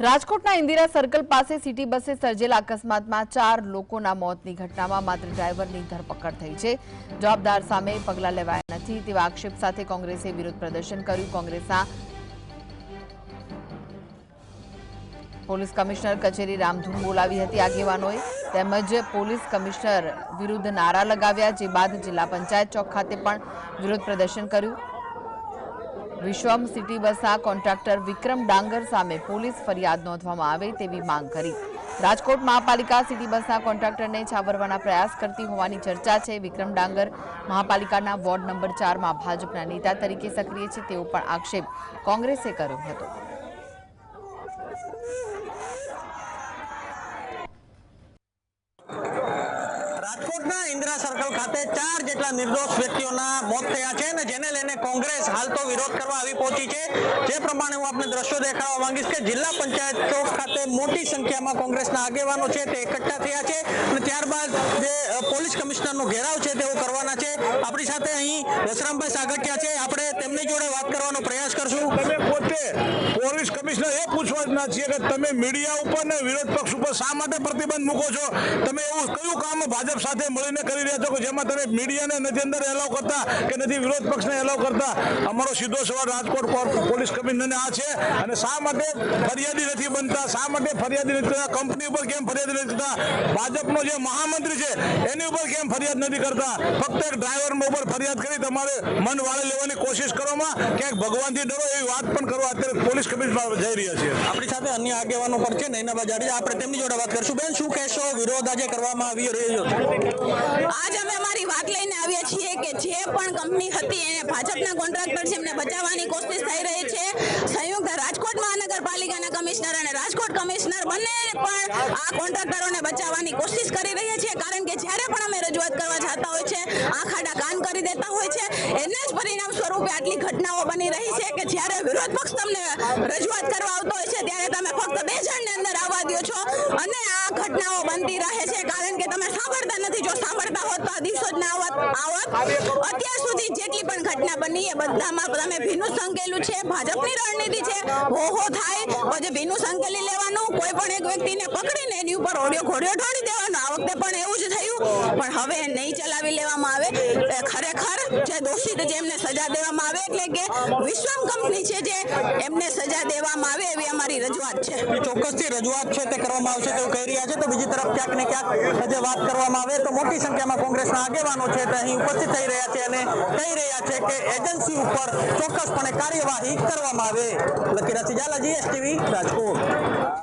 રાજકોટના ઇન્દિરા સર્કલ પાસે સિટી બસે સર્જેલા અકસ્માતમાં ચાર લોકોના મોતની ઘટનામાં માત્ર ડ્રાઈવરની ધરપકડ થઈ છે. જવાબદાર સામે પગલાં લેવાયા નથી તેવા આક્ષેપ સાથે કોંગ્રેસે વિરોધ પ્રદર્શન કર્યું. કોંગ્રેસના પોલીસ કમિશનર કચેરી રામધૂન બોલાવી હતી આગેવાનોએ. તેમજ પોલીસ કમિશનર વિરુદ્ધ નારા લગાવ્યા, જે બાદ જિલ્લા પંચાયત ચોક ખાતે પણ વિરોધ પ્રદર્શન કર્યું. વિશ્વમ સિટી બસના કોન્ટ્રાક્ટર વિક્રમ ડાંગર સામે પોલીસ ફરિયાદ નોંધવામાં આવે તેવી માંગ કરી. રાજકોટ મહાપાલિકા સિટી બસના કોન્ટ્રાક્ટરને છાવરવાના પ્રયાસ કરતી હોવાની ચર્ચા છે. વિક્રમ ડાંગર મહાપાલિકાના વોર્ડ નંબર ચારમાં ભાજપના નેતા તરીકે સક્રિય છે તેવો પણ આક્ષેપ કોંગ્રેસે કર્યો હતો. રાજકોટના ઇન્દિરા સર્કલ ખાતે ચાર જેટલા નિર્દોષ વ્યક્તિઓના મોત થયા છે અને જેને લઈને કોંગ્રેસ હાલ તો વિરોધ કરવા આવી પહોંચી છે. જે પ્રમાણે હું આપને દ્રશ્યો દેખાડવા માંગીશ કે જિલ્લા પંચાયત ચોક ખાતે મોટી સંખ્યામાં કોંગ્રેસના આગેવાનો છે તે એકઠા થયા છે અને ત્યારબાદ જે પોલીસ કમિશનરનો ઘેરાવ છે તેઓ કરવાના છે. આપણી સાથે અહીં વસરામભાઈ સાગઠિયા છે. આપણે તેમની જોડે વાત કરવાનો પ્રયાસ કરશું. તમે પોતે પોલીસ કમિશનર એ પૂછવાના છીએ કે તમે મીડિયા ઉપર ને વિરોધ પક્ષ ઉપર શા માટે પ્રતિબંધ મૂકો છો? તમે એવું કયું કામ ભાજપ સાથે મળીને કરી રહ્યા છો કે જેમાં તમે મીડિયાને નથી અંદર એલાવ કરતા કે નથી વિરોધ પક્ષને એલાવ કરતા? અમારો સીધો સવાલ રાજકોટ પોલીસ કમિશનરને આ છે. અને શા માટે ફરિયાદી નથી બનતા? શા માટે ફરિયાદી નથી કરતા કંપની ઉપર કેમ ફરિયાદ નથી કરતા ભાજપનો જે મહામંત્રી છે, એની ઉપર કેમ ફરિયાદ નથી કરતા? ફક્ત એક ડ્રાઈવર ઉપર ફરિયાદ કરી તમારે મન વાળે લેવાની કોશિશ કરવામાં? ક્યાંક ભગવાનથી ડરો એવી વાત પણ કરવા અત્યારે પોલીસ કમિશનર જઈ રહ્યા છે. આપણી સાથે અન્ય આગેવાનો પણ છે નૈનાબા જાડેજા આપણે તેમની જોડે વાત કરશું. બેન શું કહેશો? વિરોધ આજે કરવામાં આવી રહ્યો છે. આજ અમે અમારી વાત લઈને આવ્યા છીએ કે જે પણ કંપની હતી એને ભાજપના કોન્ટ્રાક્ટર છે એમને બચાવવાની કોશિશ થઈ રહી છે. સંયુક્ત રાજકોટ મહાનગરપાલિકાના કમિશનર અને રાજકોટ કમિશનર બંને પણ આ કોન્ટ્રાક્ટરોને બચાવવાની કોશિશ કરી રહ્યા છે કારણ કે જ્યારે પણ અમે રજૂઆત કરવા જતા હોય છે આંખ આડા કાન કરી દેતા હોય છે એના જ પરિણામ સ્વરૂપે આટલી ઘટનાઓ બની રહી છે કે જ્યારે વિરોધ પક્ષ તમને રજૂઆત કરવા આવતો હોય છે, ત્યારે તમે ફક્ત બે જણને અંદર આવવા દો છો. અને આ ઘટનાઓ બનતી રહે છે, કારણ કે તમે સાંભળતા નથી. જો સાંભળતા હોત તો આ દિવસો જ ના આવત આવત. અત્યાર સુધી જેટલી પણ ઘટના બની, એ બધામાં તમે ભીનું સંકેલું છે. ભાજપની રણનીતિ છે. હો થાય. પછી ભીનું સંકેલી લેવાનું, કોઈ પણ એક વ્યક્તિને પકડીને એની ઉપર ઓડિયો ઘોડિયો ઢોળી દેવાનો. આ વખતે પણ એવું જ થયું. પણ હવે નહીં ચલાવી ખરેખર જે દોષિત એમને સજા દેવામાં આવે એટલે કે વિશ્વમ કંપની છે જે એમને સજા દેવામાં આવે એવી અમારી રજૂઆત છે. ચોક્કસથી રજૂઆત છે તે કરવામાં આવશે તેવું કહી રહ્યા છે. તો બીજી તરફ ક્યાંક ને ક્યાંક જે વાત કરવામાં આવે તો મોટી સંખ્યામાં કોંગ્રેસના આગેવાનો છે તે અહીં ઉપસ્થિત થઈ રહ્યા છે અને કહી રહ્યા છે કે એજન્સી ઉપર ચોક્કસપણે કાર્યવાહી કરવામાં આવે. લકીરાથી ઝાલા એસટીવી રાજકોટ.